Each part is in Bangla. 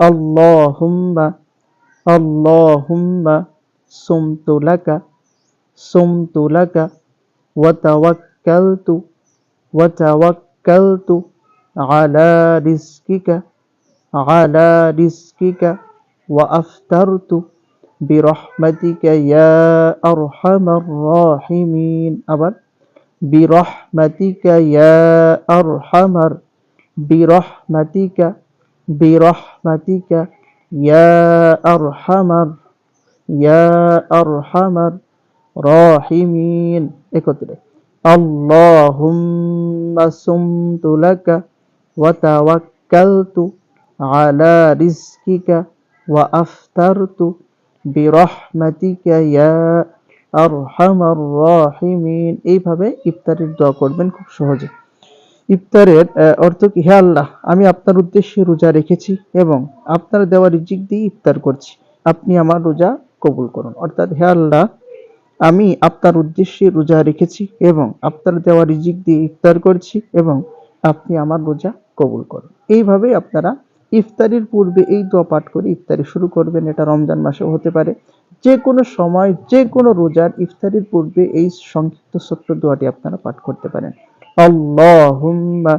اللهم اللهم صمت لك صمت لك وتوكلت وتوكلت على رزقك على رزقك وأفترت برحمتك يا أرحم الراحمين. أبد. برحمتك يا أرحم برحمتك برحمتك يا أرحم الر- يا أرحم الراحمين একত্রে اللهم صمت لك وتوكلت على رزقك وأفطرت برحمتك يا আরহামার রাহিমিন এইভাবে ইফতারের দোয়া করবেন খুব সহজে ইফতারের অর্থ কি? হে আল্লাহ, আমি আপনার উদ্দেশ্যে রোজা রেখেছি এবং আপনার দেওয়া রিজিক দিয়ে ইফতার করছি। আপনি আমার রোজা কবুল করুন। অর্থাৎ, হে আল্লাহ, আমি আপনার উদ্দেশ্যে রোজা রেখেছি এবং আপনার দেওয়া রিজিক দিয়ে ইফতার করছি এবং আপনি আমার রোজা কবুল করুন। এইভাবে আপনারা ইফতারির পূর্বে এই দোয়া পাঠ করে ইফতারি শুরু করবেন। এটা রমজান মাসেও হতে পারে। যে কোনো সময়, যে কোনো রোজার ইফতারির পূর্বে এই সংক্ষিপ্ত ছোট্ট দোয়াটি আপনারা পাঠ করতে পারেন। আল্লাহুম্মা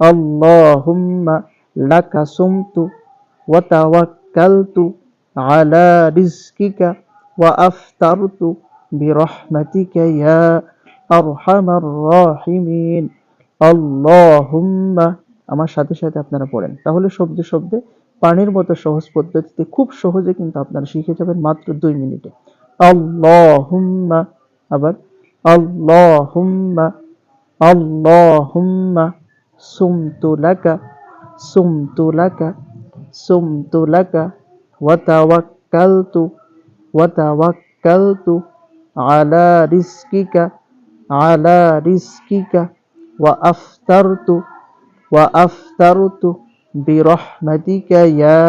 আল্লাহুম্মা লাকা সুমতু ওয়া তাওয়াক্কালতু আলা রিজকিকা ওয়া আফতারতু বিরহমাতিকা ইয়া আরহামার রাহিমিন আল্লাহুম্মা আমার সাথে সাথে আপনারা পড়েন। তাহলে শব্দে শব্দে পানির মতো সহজ পদ্ধতিতে খুব সহজে কিন্তু আপনারা শিখে যাবেন মাত্র দুই মিনিটে। আল্লাহুম্মা আবার। আল্লাহুম্মা আল্লাহুম্মা সুমতু লাকা সুমতু লাকা সুমতু লাকা ওয়া তাওয়াক্কালতু ওয়া তাওয়াক্কালতু আলা রিজকিকা আলা রিজকিকা ওয়া আফতারতু ওয়া আফতারতু বিরহমাতিকা ইয়া